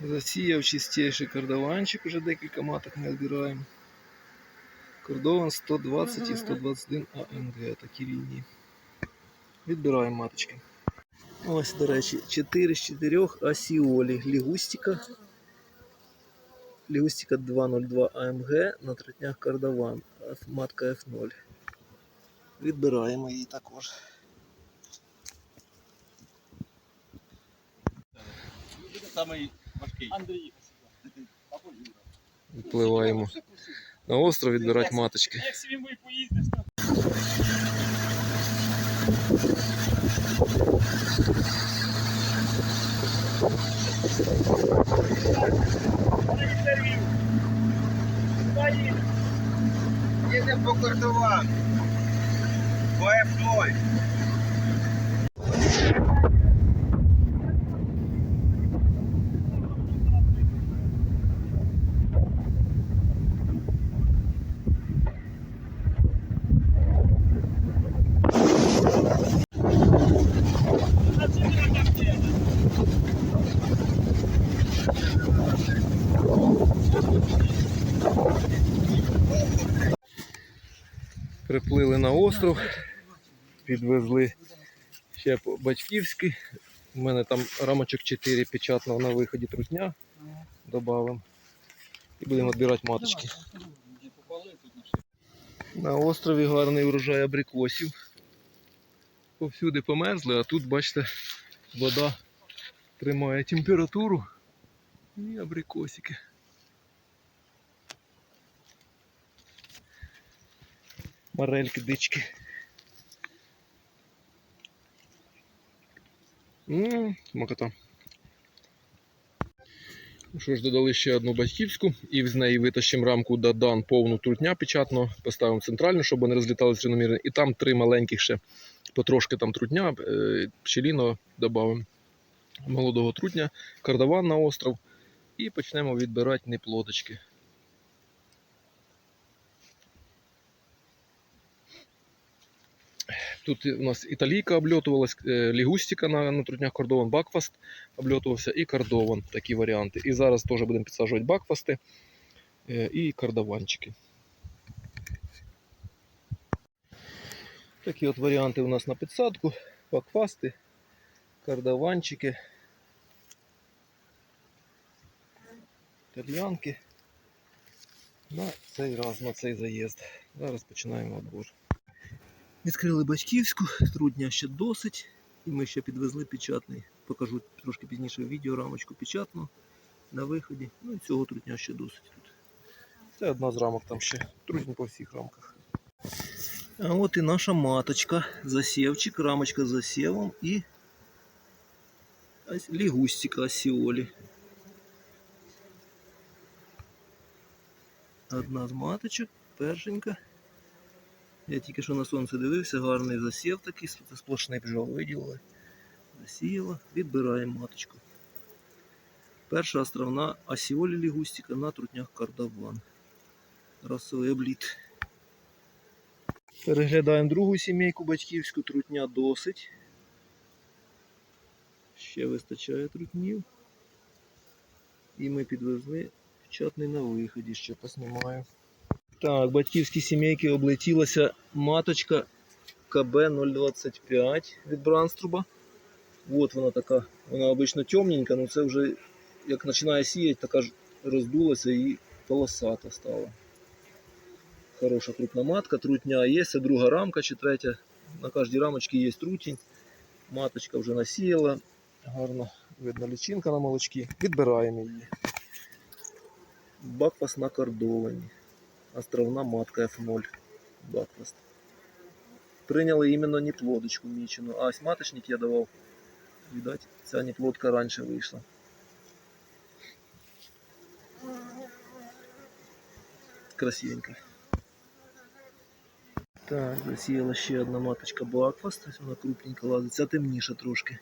Засіяв чистіший кардаванчик, уже декілька маток ми відбираємо. Кордован 120 і 121 АМГ, такі лінії. Відбираємо маточки. Ось, до речі, 4 з 4 асіолі. Лігустика. Лігустика 202 АМГ на тротнях кардаван. Ф- Матка F0. Відбираємо її також. Самий важкий. Андрій. Відпливаємо на остров відбирати маточки. Як свій поїздиш, то. Їдемо по кордован. По F0. Приплили на остров, підвезли ще по батьківськи. У мене там рамочок 4 печатного на виході трутня. Добавимо. І будемо відбирати маточки. На острові гарний урожай абрикосів. Повсюди померзли, а тут, бачите, вода тримає температуру і абрикосики. Морельки, дички. Ну Що ж, додали ще одну батьківську і з неї витащимо рамку Дадан повну трутня печатного, поставимо центральну, щоб вони розліталися рівномірно. І там три маленьких ще потрошки там трутня, е, пчеліного додамо. Молодого трутня, кардаван на остров. І почнемо відбирати неплодочки. Тут у нас італійка обльотувалась, е, лігустика на, на трутнях кордован, бакфаст обльотувався і кардован, такі варіанти. І зараз теж будемо підсаджувати бакфасти е, і кардаванчики. Такі от варіанти у нас на підсадку, бакфасти, кардаванчики, терлянки. На цей раз, на цей заїзд. Зараз починаємо відбор. Відкрили батьківську, трудня ще досить. І ми ще підвезли печатний. Покажу трошки пізніше в відео рамочку печатну на виході. Ну і цього трутня ще досить тут. Це одна з рамок там ще. Трудні по всіх рамках. А от і наша маточка. Засівчик, рамочка з засівом і лігустика осіолі. Одна з маточок, першенька. Я тільки що на сонце дивився, гарний засів такий, сплошний бджол виділили. Засіяла, відбираємо маточку. Перша островна асіолі лігустика на трутнях кардаван. Расовий обліт. Переглядаємо другу сімейку батьківську, трутня досить. Ще вистачає трутнів. І ми підвезли печатний на виході, ще поснімаю. Так, батьківські сімейки облетілася маточка КБ-025 від Бранструба. От вона така, вона обично темненька, але це вже як починає сіяти, така ж роздулася і полосата стала. Хороша крупна матка, трутня є, це друга рамка чи третя. На кожній рамочці є трутінь. Маточка вже насіяла. Гарно видно лічинка на молочці. Відбираємо її. Бакпас на кордовані. Островна матка F0 Бакфаст. Прийняли іменно неплодочку мічену. А ось маточник я давав. Видать, ця неплодка раніше вийшла. Красивенько. Так, засіяла ще одна маточка Бакфаст. Ось вона крупненька лазить. Ця темніша трошки.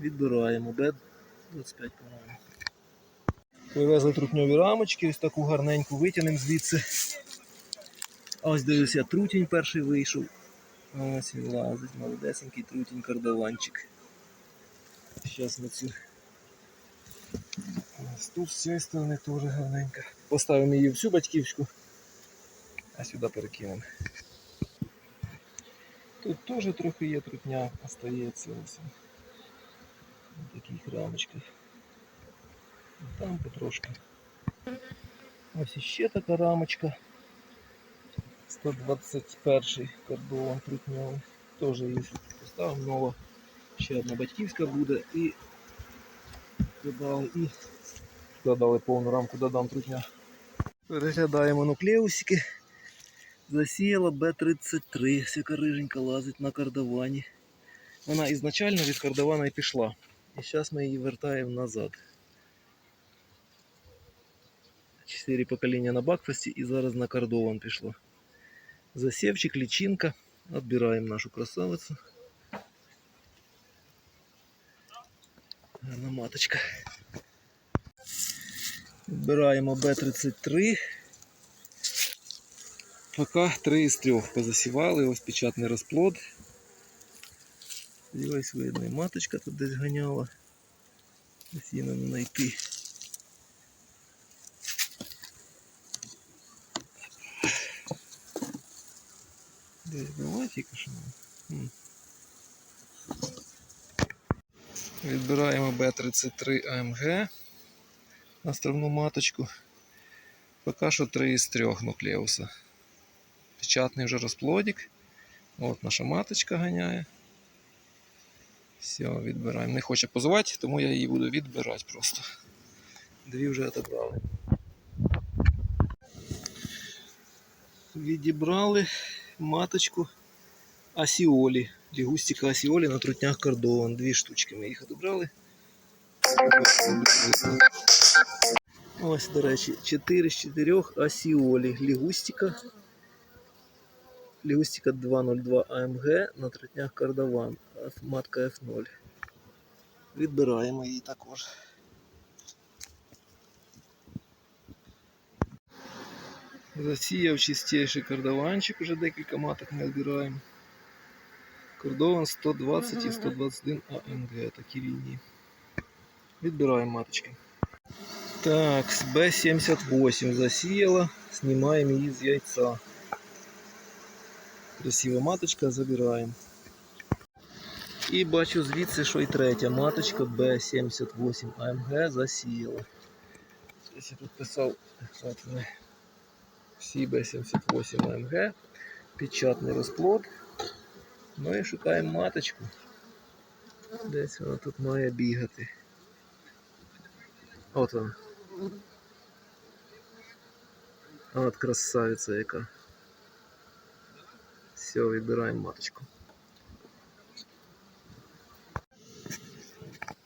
Відбираємо. Б25, по-моєму. Привезли трутньові рамочки, ось таку гарненьку витягнемо звідси. Ось дивлюся, трутінь перший вийшов. Ось він лазить, молодесенький трутінь кардаванчик. Зараз ми цю Ось Тут з цієї сторони теж гарненько. Поставимо її всю батьківську, а сюди перекинемо. Тут теж трохи є трутня, остається ось. На таких рамочках. Там потрошки. Ось іще така рамочка. 121 кордон трутнявий. Теж є. Поставимо нова. Ще одна батьківська буде і додали і додали повну рамку, додам трутня. Переглядаємо нуклеусики. Засіяла Б-33, всяка риженька лазить на кардавані. Вона ізначально від кардавана і пішла. І зараз ми її вертаємо назад. Чотири покоління на бакфасті і зараз на кардован пішло. Засівчик, лічинка. Відбираємо нашу красавицю. Гарна маточка. Відбираємо Б-33. Поки три із трьох позасівали, ось печатний розплод. Сподіваюсь, видно, і маточка тут десь ганяла. Десь її нам знайти. Була тільки. Відбираємо Б-33 АМГ на островну маточку. Поки що три із трьох нуклеуса. Печатний вже розплодик. От наша маточка ганяє. Все, відбираємо. Не хоче позувати, тому я її буду відбирати просто. Дві вже отобрали. Відібрали маточку Асіолі. Лігустика Асіолі на трутнях кордован. Дві штучки ми їх отобрали. Ось, до речі, 4 з 4 Асіолі. Лігустика. Лігустика 202 АМГ на трутнях кардаван. Матка F0. Відбираємо її також. Засіяв чистіший кардаванчик, вже декілька маток ми збираємо. Кордован 120 і 121 АМГ, такі лінії. Відбираємо маточки. Так, з Б78 засіяла, знімаємо її з яйця. Красива маточка, забираємо. І бачу звідси, що і третя маточка Б78 АМГ засіяла. Я тут писав, СІБ-78 АМГ, печатний розплод. Ну і шукаємо маточку. Десь вона тут має бігати. От вона. От красавиця яка. Все, вибираємо маточку.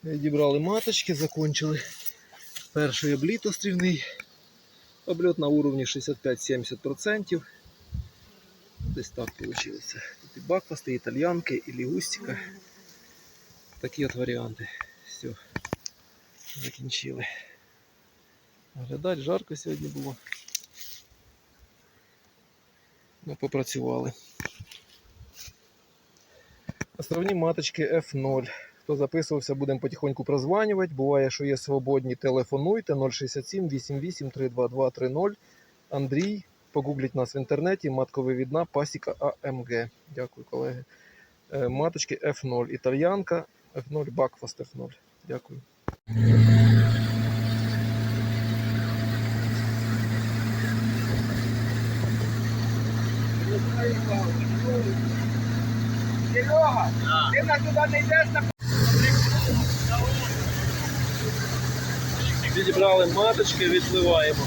Відібрали маточки, закончили перший обліт острівний. Обльот на уровні 65-70%. Десь так вийшло. Тут і бакфасти, і італьянки, і лігустика. Такі от варіанти. Все. Закінчили. Глядать, жарко сьогодні було. Ну, попрацювали. Островні маточки F0. Хто записувався, будемо потихоньку прозванювати. Буває, що є свободні, телефонуйте 067 88 322 30. Андрій. Погугліть нас в інтернеті. Матковивідна пасіка АМГ. Дякую, колеги. Е, Маточки F0. Італьянка F0, Бакфаст F0. Дякую. Серега, ти нас туди не йдеш на Відібрали маточки, відпливаємо.